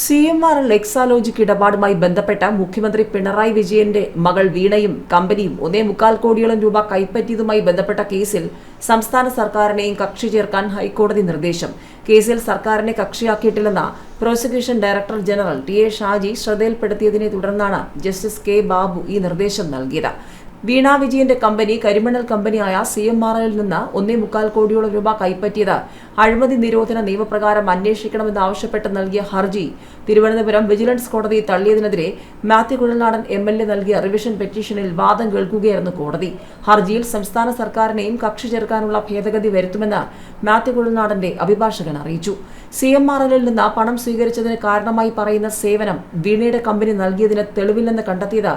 C M R Exalogic ഇടപാടുമായി ബന്ധപ്പെട്ട മുഖ്യമന്ത്രി പിണറായി വിജയന്റെ മകൾ വീണയും കമ്പനിയും ഒന്നേ മുക്കാൽ കോടിയോളം രൂപ കൈപ്പറ്റിയതുമായി ബന്ധപ്പെട്ട കേസിൽ സംസ്ഥാന സർക്കാരിനെയും കക്ഷി ചേർക്കാൻ ഹൈക്കോടതി നിർദ്ദേശം. കേസിൽ സർക്കാരിനെ കക്ഷിയാക്കിയിട്ടില്ലെന്ന prosecution director general T A Shaji ശ്രദ്ധയിൽപ്പെടുത്തിയതിനെ തുടർന്നാണ് ജസ്റ്റിസ് കെ ബാബു ഈ നിർദ്ദേശം നൽകിയത്. വീണ വിജയന്റെ കമ്പനി കരിമണൽ കമ്പനിയായ സി എം ആർ എൽ നിന്ന് ഒന്നേ മുക്കാൽ കോടിയോളം രൂപ കൈപ്പറ്റിയത് അഴിമതി നിരോധന നിയമപ്രകാരം അന്വേഷിക്കണമെന്നാവശ്യപ്പെട്ട് നൽകിയ ഹർജി തിരുവനന്തപുരം വിജിലൻസ് കോടതി തള്ളിയതിനെതിരെ Mathew Kuzhalnadan M L A നൽകിയ റിവിഷൻ പെറ്റീഷനിൽ വാദം കേൾക്കുകയായിരുന്നു കോടതി. ഹർജിയിൽ സംസ്ഥാന സർക്കാരിനെയും കക്ഷി ചേർക്കാനുള്ള ഭേദഗതി വരുത്തുമെന്ന് മാത്യു കുഴൽനാടന്റെ അഭിഭാഷകൻ അറിയിച്ചു. സി എം ആർ എല്ലിൽ നിന്ന് പണം സ്വീകരിച്ചതിന് കാരണമായി പറയുന്ന സേവനം വീണയുടെ കമ്പനി നൽകിയതിന് തെളിവില്ലെന്ന് കണ്ടെത്തിയത്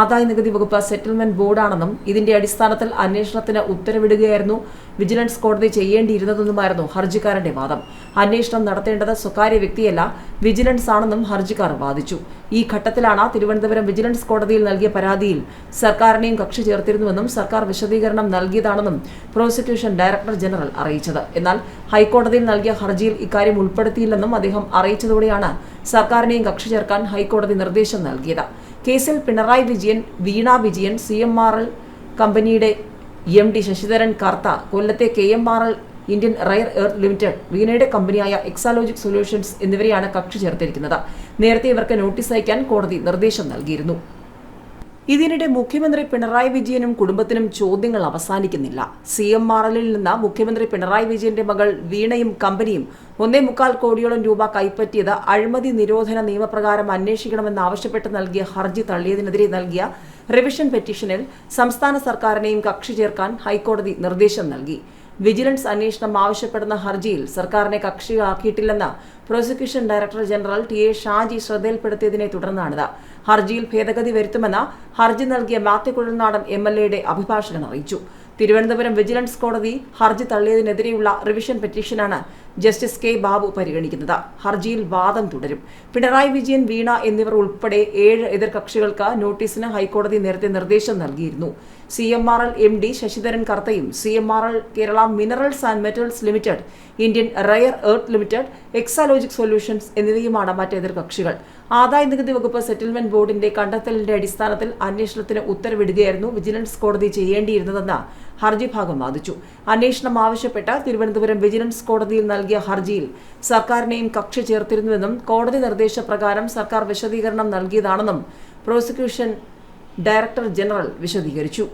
ആദായ നികുതി വകുപ്പ് സെറ്റിൽമെന്റ് ബോർഡാണെന്നും ഇതിന്റെ അടിസ്ഥാനത്തിൽ അന്വേഷണത്തിന് ഉത്തരവിടുകയായിരുന്നു വിജിലൻസ് കോടതി ചെയ്യേണ്ടിയിരുന്നതെന്നുമായിരുന്നു ഹർജിക്കാരന്റെ വാദം. അന്വേഷണം നടത്തേണ്ടത് സ്വകാര്യ വ്യക്തിയല്ല വിജിലൻസ് ആണെന്നും ഹർജിക്കാർ വാദിച്ചു. ഈ ഘട്ടത്തിലാണ് തിരുവനന്തപുരം വിജിലൻസ് കോടതിയിൽ നൽകിയ പരാതിയിൽ സർക്കാരിനെയും കക്ഷി ചേർത്തിരുന്നുവെന്നും സർക്കാർ വിശദീകരണം നൽകിയതാണെന്നും പ്രോസിക്യൂഷൻ ഡയറക്ടർ ജനറൽ അറിയിച്ചത്. എന്നാൽ ഹൈക്കോടതിയിൽ നൽകിയ ഹർജിയിൽ ഇക്കാര്യം ഉൾപ്പെടുത്തിയില്ലെന്നും അദ്ദേഹം അറിയിച്ചതോടെയാണ് സർക്കാരിനെയും കക്ഷി ചേർക്കാൻ ഹൈക്കോടതി നിർദ്ദേശം നൽകിയത്. കേസിൽ പിണറായി വിജയൻ വീണ വിജയൻ സി കമ്പനിയുടെ എം ഡി ശശിധരൻ കർത്ത കൊല്ലത്തെ K M R L Indian rare earth limited വീണയുടെ കമ്പനിയായ എക്സാലോജിക് സൊല്യൂഷൻസ് എന്നിവരെയാണ് കക്ഷി ചേർത്തിരിക്കുന്നത്. നേരത്തെ ഇവർക്ക് നോട്ടീസ് അയക്കാൻ കോടതി നിർദ്ദേശം നൽകിയിരുന്നു. ഇതിനിടെ മുഖ്യമന്ത്രി പിണറായി വിജയനും കുടുംബത്തിനും ചോദ്യങ്ങൾ അവസാനിക്കുന്നില്ല. സി എം ആർ എല്ലിൽ നിന്ന് മുഖ്യമന്ത്രി പിണറായി വിജയന്റെ മകൾ വീണയും കമ്പനിയും ഒന്നേ മുക്കാൽ കോടിയോളം രൂപ കൈപ്പറ്റിയത് അഴിമതി നിരോധന നിയമപ്രകാരം അന്വേഷിക്കണമെന്നാവശ്യപ്പെട്ട് നൽകിയ ഹർജി തള്ളിയതിനെതിരെ നൽകിയ റിവിഷൻ പെറ്റീഷനിൽ സംസ്ഥാന സർക്കാരിനെയും കക്ഷി ചേർക്കാൻ ഹൈക്കോടതി നിർദ്ദേശം നൽകി. വിജിലൻസ് അന്വേഷണം ആവശ്യപ്പെടുന്ന ഹർജിയിൽ സർക്കാരിനെ കക്ഷിയാക്കിയിട്ടില്ലെന്ന് prosecution director general T A Shaji ശ്രദ്ധയിൽപ്പെടുത്തിയതിനെ തുടർന്നാണിത്. ഹർജിയിൽ ഭേദഗതി വരുത്തുമെന്ന് ഹർജി നൽകിയ മാത്യു കുഴൽനാടൻ എം എൽ എയുടെ അഭിഭാഷകൻ അറിയിച്ചു. തിരുവനന്തപുരം വിജിലൻസ് കോടതി ഹർജി തള്ളിയതിനെതിരെയുള്ള റിവിഷൻ പെറ്റീഷനാണ് ജസ്റ്റിസ് കെ ബാബു പരിഗണിക്കുന്നത്. ഹർജിയിൽ വാദം തുടരും. പിണറായി വിജയൻ വീണ എന്നിവർ ഉൾപ്പെടെ ഏഴ് എതിർകക്ഷികൾക്ക് നോട്ടീസിന് ഹൈക്കോടതി നേരത്തെ നിർദ്ദേശം നൽകിയിരുന്നു. C M R L M D Sasidharan കർത്തയും C M R L Kerala minerals and metals limited Indian rare earth limited Exalogic solutions എന്നിവയുമാണ് മറ്റ് എതിർകക്ഷികൾ ആദായ നികുതി വകുപ്പ് സെറ്റിൽമെന്റ് ബോർഡിന്റെ കണ്ടെത്തലിന്റെ അടിസ്ഥാനത്തിൽ അന്വേഷണത്തിന് ഉത്തരവിടുകയായിരുന്നു വിജിലൻസ് കോടതി ചെയ്യേണ്ടിയിരുന്നതെന്ന് ഹർജി ഭാഗം വാദിച്ചു. അന്വേഷണം ആവശ്യപ്പെട്ട് തിരുവനന്തപുരം വിജിലൻസ് കോടതിയിൽ നൽകിയ ഹർജിയിൽ സർക്കാരിനെയും കക്ഷി ചേർത്തിരുന്നുവെന്നും കോടതി നിർദ്ദേശപ്രകാരം സർക്കാർ വിശദീകരണം നൽകിയതാണെന്നും പ്രോസിക്യൂഷൻ ഡയറക്ടർ ജനറൽ വിശദീകരിച്ചു.